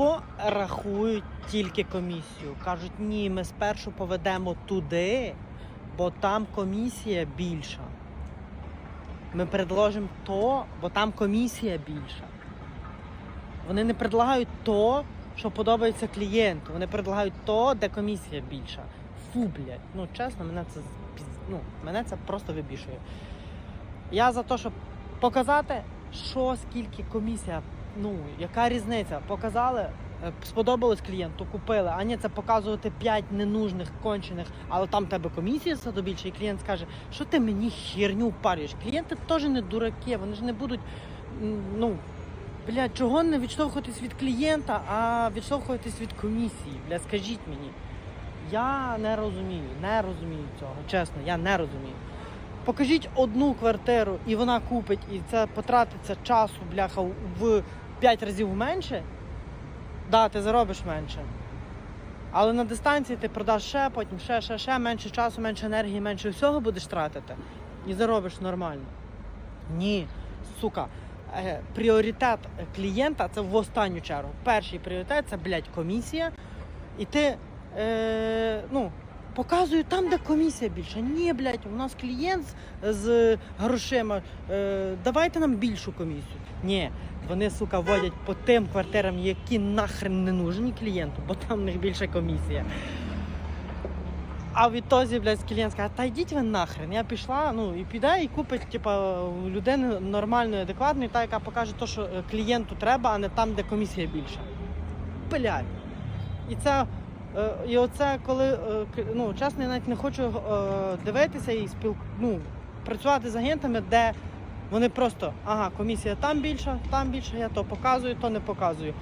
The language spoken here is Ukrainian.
тупо рахують тільки комісію. Кажуть, ні, ми спершу поведемо туди, бо там комісія більша. Ми предложимо то, бо там комісія більша. Вони не предлагають то, що подобається клієнту. Вони предлагають то, де комісія більша. Фу, блядь. Ну чесно, мене це ну, мене це просто вибішує. Я за те, щоб показати, що скільки комісія, ну, яка різниця. Показали, е, сподобалось клієнту, купили, а ні, це показувати 5 ненужних, кончених, але там тебе комісія більше, і клієнт скаже, що ти мені херню парюєш. Клієнти теж не дураки, вони ж не будуть, ну. Блядь, чого не відштовхуватись від клієнта, а відштовхуватись від комісії? Бля, скажіть мені. Я не розумію, не розумію цього. Чесно, я не розумію. Покажіть одну квартиру, і вона купить, і це потратиться часу, бляха, в 5 разів менше. Да, ти заробиш менше. Але на дистанції ти продаш ще, потім ще, ще, ще, менше часу, менше енергії, менше всього будеш тратити. І заробиш нормально. Ні, сука. Е, пріоритет клієнта це в останню чергу. Перший пріоритет це, блядь, комісія. І ти е, ну, показую там, де комісія більша. Ні, блядь, у нас клієнт з- грошима. Е, давайте нам більшу комісію. Ні, вони, сука, водять по тим квартирам, які нахрен не нужні клієнту, бо там в них більша комісія. А в ітозі, блядь, клієнт каже, та йдіть ви нахрен. Я пішла, ну і піде і купить, типа, людини нормальної, адекватної, та, яка покаже те, що е, клієнту треба, а не там, де комісія більша. Блядь. І це. Е, І оце коли, е, ну, чесно, я навіть не хочу е, дивитися і спіл... ну, працювати з агентами, де вони просто, ага, комісія там більша, там більша, я то показую, то не показую.